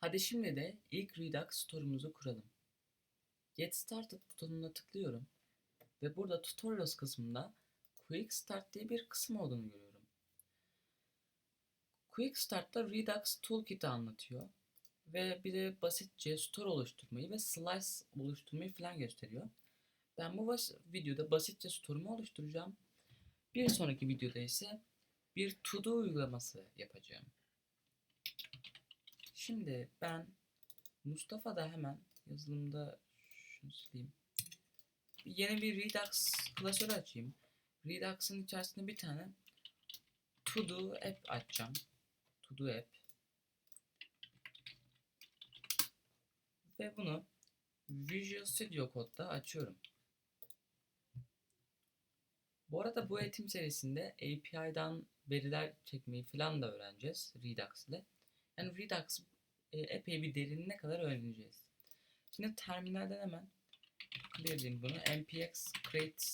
Hadi şimdi de ilk Redux store'umuzu kuralım. Get Started butonuna tıklıyorum ve burada Tutorials kısmında Quick Start diye bir kısım olduğunu görüyorum. Quick Start'ta Redux Toolkit'i anlatıyor ve bir de basitçe store oluşturmayı ve slice oluşturmayı falan gösteriyor. Ben bu videoda basitçe store'umu oluşturacağım. Bir sonraki videoda ise bir to-do uygulaması yapacağım. Şimdi ben Mustafa da hemen yazılımda şunu sileyim. Yeni bir Redux klasörü açayım. Redux'ın içerisinde bir tane To Do App açacağım. To Do App. Ve bunu Visual Studio Code'da açıyorum. Bu arada bu eğitim serisinde API'dan veriler çekmeyi falan da öğreneceğiz Redux ile. Yani Redux e, epey bir derinine kadar öğreneceğiz. Şimdi terminalden hemen clear diyeyim bunu. npx create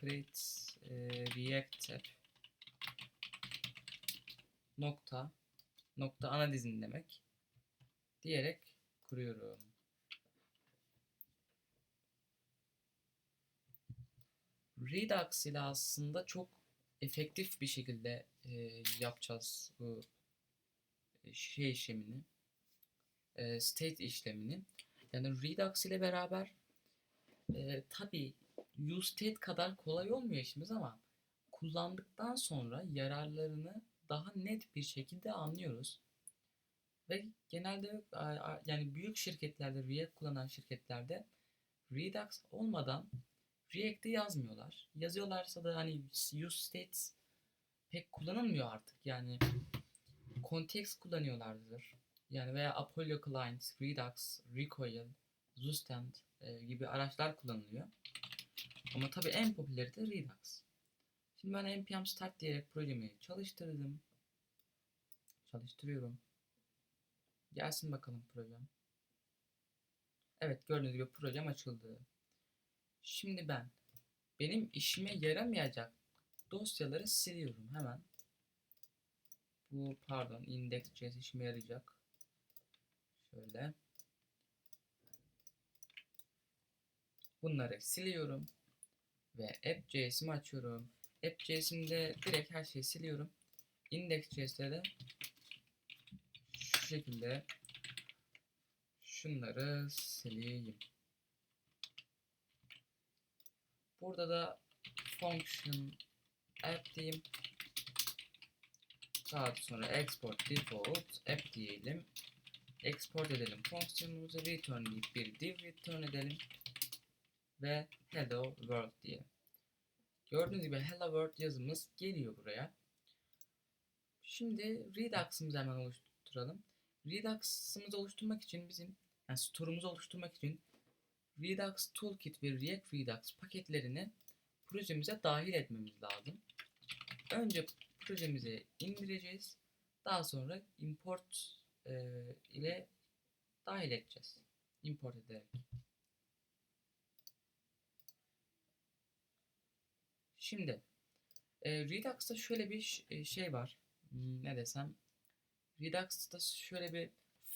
create e, react app nokta nokta ana dizin demek diyerek kuruyorum. Redux ile aslında çok efektif bir şekilde e, yapacağız bu şey işlemini, e, state işlemini. Yani Redux ile beraber e, tabi useState kadar kolay olmuyor işimiz ama kullandıktan sonra yararlarını daha net bir şekilde anlıyoruz. Ve genelde yani büyük şirketlerde, React kullanan şirketlerde Redux olmadan React'i yazmıyorlar. Yazıyorlarsa da hani useStates pek kullanılmıyor artık. Yani context kullanıyorlardır. Yani veya Apollo Client, Redux, Recoil, Zustand e, gibi araçlar kullanılıyor. Ama tabii en popüleri de Redux. Şimdi ben npm start diyerek projemi çalıştırdım. Çalıştırıyorum. Gelsin bakalım projem. Evet gördüğünüz gibi projem açıldı. Şimdi ben benim işime yaramayacak dosyaları siliyorum hemen. Bu pardon index.js işime yarayacak. Şöyle. Bunları siliyorum. Ve app.js'imi açıyorum. App.js'imde direkt her şeyi siliyorum. Index.js'te de şu şekilde şunları sileyim. Burada da function app diyeyim. Daha sonra export default app diyelim. Export edelim fonksiyonumuzu return deyip bir div return edelim. Ve hello world diyelim. Gördüğünüz gibi hello world yazımız geliyor buraya. Şimdi Redux'ımızı hemen oluşturalım. Redux'ımızı oluşturmak için bizim yani store'umuzu oluşturmak için Redux Toolkit ve React Redux paketlerini projemize dahil etmemiz lazım. Önce projemize indireceğiz. Daha sonra import e, ile dahil edeceğiz. Import ederek. Şimdi e, Redux'ta şöyle bir e, şey var. Hmm, Ne desem? Redux'ta şöyle bir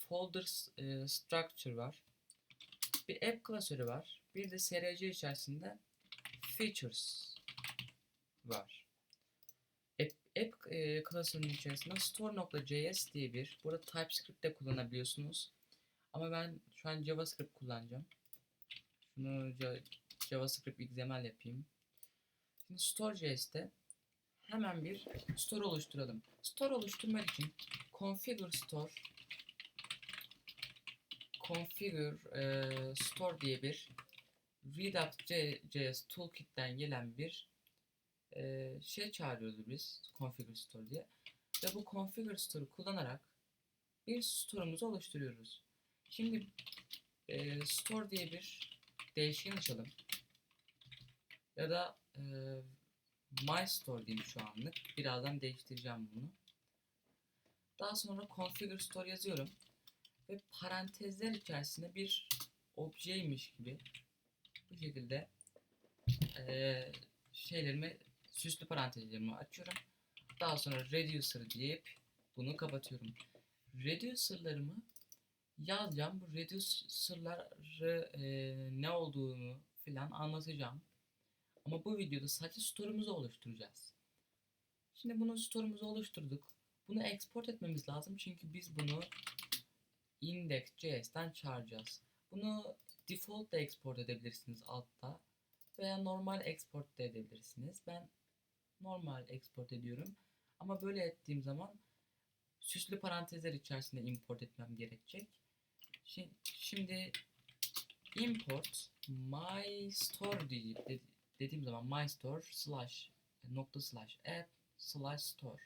folder e, structure var. Bir app klasörü var. Bir de SRC içerisinde features var. E, klasörünün içerisinde store.js diye bir, burada TypeScript de kullanabiliyorsunuz. Ama ben şu an JavaScript kullanacağım. Şunu Ja- JavaScript XML yapayım. Şimdi store.js'te hemen bir store oluşturalım. Store oluşturmak için configure store configure e, store diye bir Redux.js toolkit'ten gelen bir e, şey çağırıyoruz biz configure store diye. Ve bu configure store'u kullanarak bir store'umuzu oluşturuyoruz. Şimdi e, store diye bir değişken açalım. Ya da e, my store diyeyim şu anlık. Birazdan değiştireceğim bunu. Daha sonra configure store yazıyorum ve parantezler içerisinde bir objeymiş gibi bu şekilde eee, şeylerimi süslü parantezlerimi açıyorum. Daha sonra reducer deyip bunu kapatıyorum. Reducer'larımı yazacağım. Bu reducer'ları e, ne olduğunu filan anlatacağım. Ama bu videoda sadece story'muzu oluşturacağız. Şimdi bunu story'muzu oluşturduk. Bunu export etmemiz lazım çünkü biz bunu index.js'ten çağıracağız. Bunu default da export edebilirsiniz altta veya normal export da edebilirsiniz. Ben normal export ediyorum. Ama böyle ettiğim zaman süslü parantezler içerisinde import etmem gerekecek. Şi- Şimdi import my store diye- de- dediğim zaman my store slash nokta slash app slash store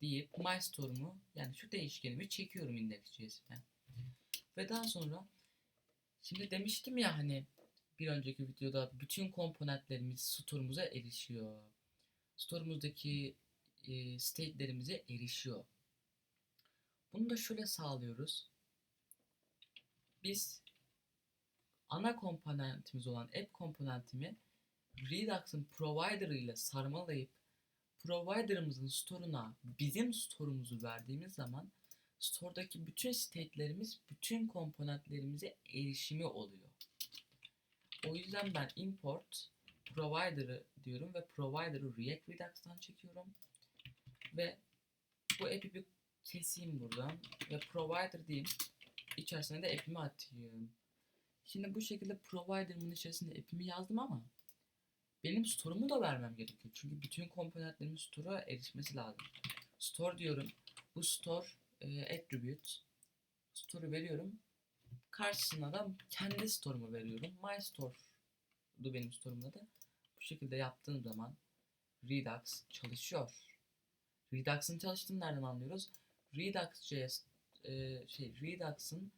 deyip my store'umu yani şu değişkenimi çekiyorum index.js'den. Ve daha sonra şimdi demiştim ya hani bir önceki videoda bütün komponentlerimiz store'umuza erişiyor. Store'umuzdaki e, state'lerimize erişiyor. Bunu da şöyle sağlıyoruz. Biz ana komponentimiz olan app komponentimi Redux'ın provider ile sarmalayıp provider'ımızın store'una bizim store'umuzu verdiğimiz zaman store'daki bütün state'lerimiz bütün komponentlerimize erişimi oluyor. O yüzden ben import provider'ı diyorum ve provider'ı React Redux'tan çekiyorum. Ve bu app'i bir keseyim buradan ve provider diyeyim. İçerisine de app'imi atayım. Şimdi bu şekilde provider'ımın içerisinde app'imi yazdım ama benim store'umu da vermem gerekiyor. Çünkü bütün komponentlerimin store'a erişmesi lazım. Store diyorum. Bu store e, attribute. Store'u veriyorum. Karşısına da kendi store'umu veriyorum. My store bu benim store'umda da. Bu şekilde yaptığım zaman Redux çalışıyor. Redux'ın çalıştığını nereden anlıyoruz? Redux.js e, şey Redux'ın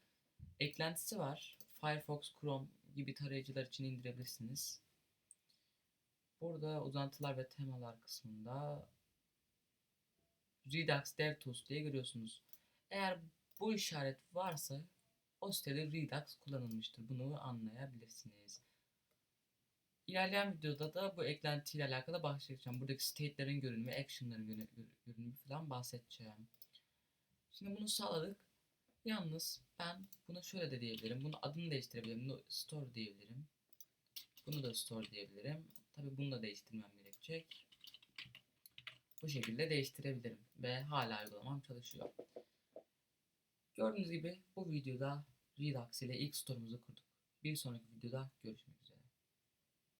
eklentisi var. Firefox, Chrome gibi tarayıcılar için indirebilirsiniz. Burada uzantılar ve temalar kısmında Redux DevTools diye görüyorsunuz. Eğer bu işaret varsa o sitede Redux kullanılmıştır. Bunu anlayabilirsiniz. İlerleyen videoda da bu eklentiyle alakalı bahsedeceğim. Buradaki state'lerin görünümü, action'ların görü- görü- görünümü falan bahsedeceğim. Şimdi bunu sağladık. Yalnız ben bunu şöyle de diyebilirim. Bunu adını değiştirebilirim. Bunu store diyebilirim. Bunu da store diyebilirim. Tabi bunu da değiştirmem gerekecek. Bu şekilde değiştirebilirim. Ve hala uygulamam çalışıyor. Gördüğünüz gibi bu videoda Redux ile ilk store'umuzu kurduk. Bir sonraki videoda görüşmek üzere.